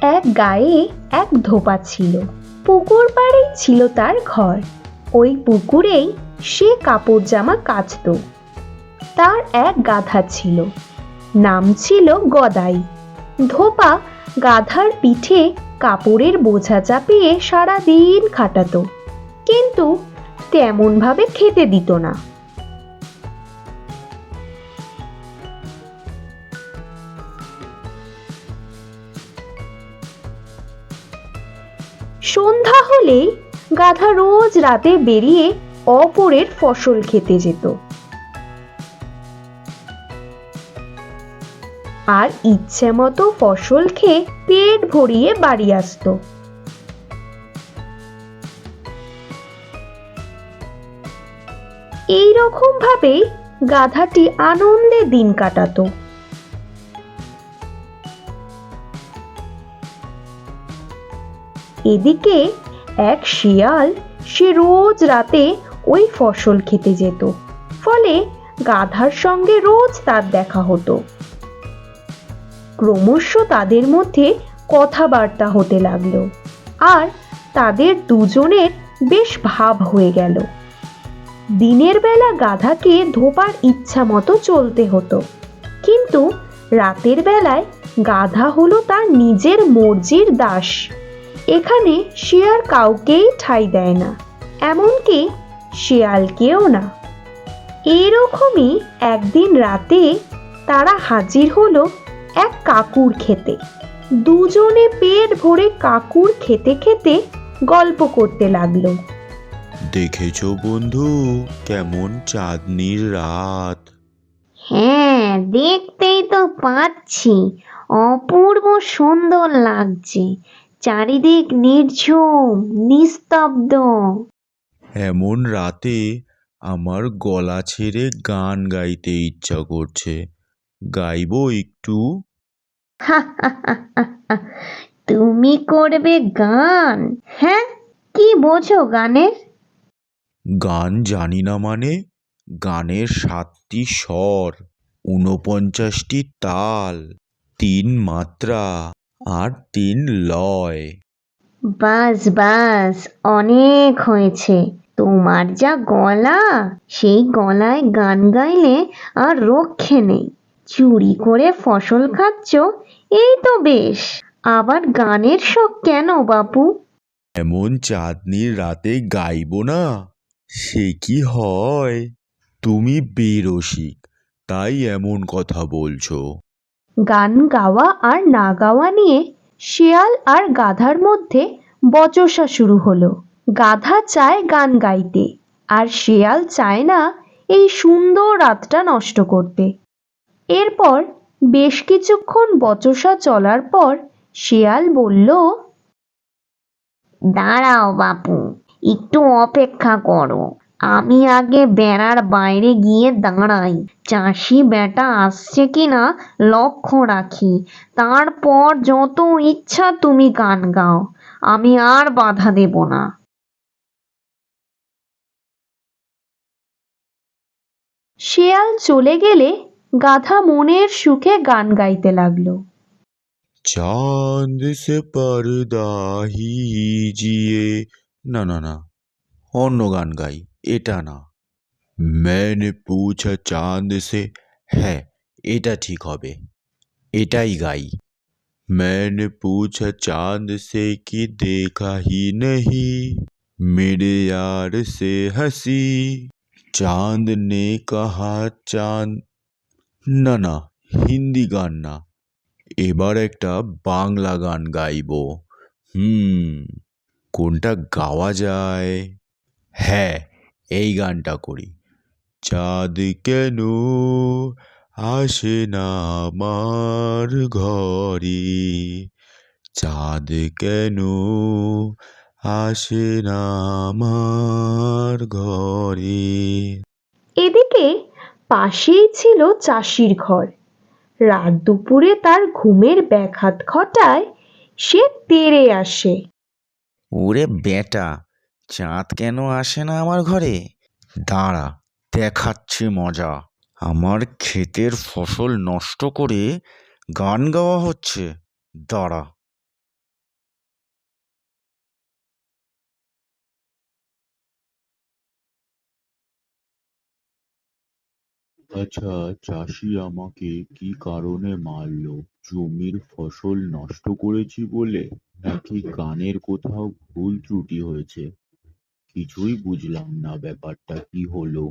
এক গায়ে এক ধোপা ছিল। পুকুর পাড়েই ছিল তার ঘর। ওই পুকুরেই সে কাপড় জামা কাচত। তার এক গাধা ছিল। নাম ছিল গদাই। ধোপা গাধার পিঠে কাপড়ের বোঝা চাপিয়ে সারা দিন খাটাতো। কিন্তু তেমনভাবে খেতে দিত না। সন্ধ্যা হলেই গাধা রোজ রাতে বেরিয়ে অপরের ফসল খেতে যেত। আর ইচ্ছে মতো ফসল খেয়ে পেট ভরিয়ে বাড়ি আসতো। এই রকম ভাবেই গাধাটি আনন্দে দিন কাটাতো। এদিকে এক শিয়াল সে রোজ রাতে ওই ফসল খেতে যেত। ফলে গাধার সঙ্গে রোজ তার দেখা হতো। ক্রমশ তাদের মধ্যে কথাবার্তা হতে লাগল আর তাদের দুজনের বেশ ভাব হয়ে গেল। দিনের বেলা গাধাকে ধোপার ইচ্ছা মতো চলতে হতো। কিন্তু রাতের বেলায় গাধা হলো তার নিজের মর্জির দাস। এখানে আর কাউকেই ঠাঁই দেয় না এমনকি শেয়ালকেও না। এরকমই একদিন রাতে তারা হাজির হলো এক কাকুর খেতে। দুজনে পেট ভরে কাকুর খেতে খেতে গল্প করতে লাগল। দেখেছ বন্ধু কেমন চাঁদনির রাত। হ্যাঁ দেখতেই তো পাচ্ছি। অপূর্ব সুন্দর লাগছে। চারিদিক নির্ঝুম নিস্তব্ধ। এমন রাতে আমার গলা ছেড়ে গান গাইতে ইচ্ছা করছে। গাইবো একটু? তুমি করবে গান? হ্যাঁ কি বোঝো গানের? গান জানি না মানে গানের সাতটি স্বর ঊনপঞ্চাশটি তাল তিন মাত্রা। আর তিন লয়। বাস বাস অনেক হয়েছে। তোমার যা গলা সেই গলায় গান গাইলে আর রক্ষে নেই। চুরি করে ফসল খাচ্ছ এই তো বেশ। আবার গানের শখ কেন বাপু? এমন চাঁদনির রাতে গাইবো না সে কি হয়? তুমি বেরসিক তাই এমন কথা বলছো। গান গাওয়া আর না গাওয়া নিয়ে শেয়াল আর গাধার মধ্যে বচসা শুরু হলো। গাধা চায় গান গাইতে, আর শেয়াল চায় না এই সুন্দর রাতটা নষ্ট করতে। এরপর বেশ কিছুক্ষণ বচসা চলার পর শেয়াল বলল, দাঁড়াও বাপু, একটু অপেক্ষা করো। আমি আগে বেড়ার বাইরে গিয়ে দাঁড়াই। চাষি বেটা আসছে কিনা লক্ষ্য রাখি। তারপর যত ইচ্ছা তুমি গান গাও। আমি আর বাধা দেব না। শেয়াল চলে গেলে গাধা মনের সুখে গান গাইতে লাগল। চাঁদ সে পর্দা হিজিয়ে না না না অন্য গান গাই। এটা না मैंने पूछा चांद से হ্যাঁ এটা ঠিক হবে এটাই গাই मैंने पूछा चांद से कि देखा ही नहीं मेरे यार से हंसी चांद ने कहा चांद না না হিন্দি গান না এবার একটা বাংলা গান গাইবো হুম কোনটা গাওয়া যায় হ্যাঁ এই গানটা করি। চাঁদ কেন আসে না আমার ঘরে। চাঁদ কেন আসে না আমার ঘরে। এদিকে পাশেই ছিল চাষির ঘর। রাত দুপুরে তার ঘুমের ব্যাঘাত ঘটায় সে তেড়ে আসে। ওরে বেটা চাঁদ কেন আসে না আমার ঘরে? দাঁড়া, দেখাচ্ছে মজা। আমার ক্ষেতের ফসল নষ্ট করে গান গাওয়া হচ্ছে। দাঁড়া। আচ্ছা চাষি আমাকে কি কারণে মারলো? জমির ফসল নষ্ট করেছি বলে? নাকি গানের কোথাও ভুল ত্রুটি হয়েছে? কিছুই বুঝলাম না ব্যাপারটা কি হলো।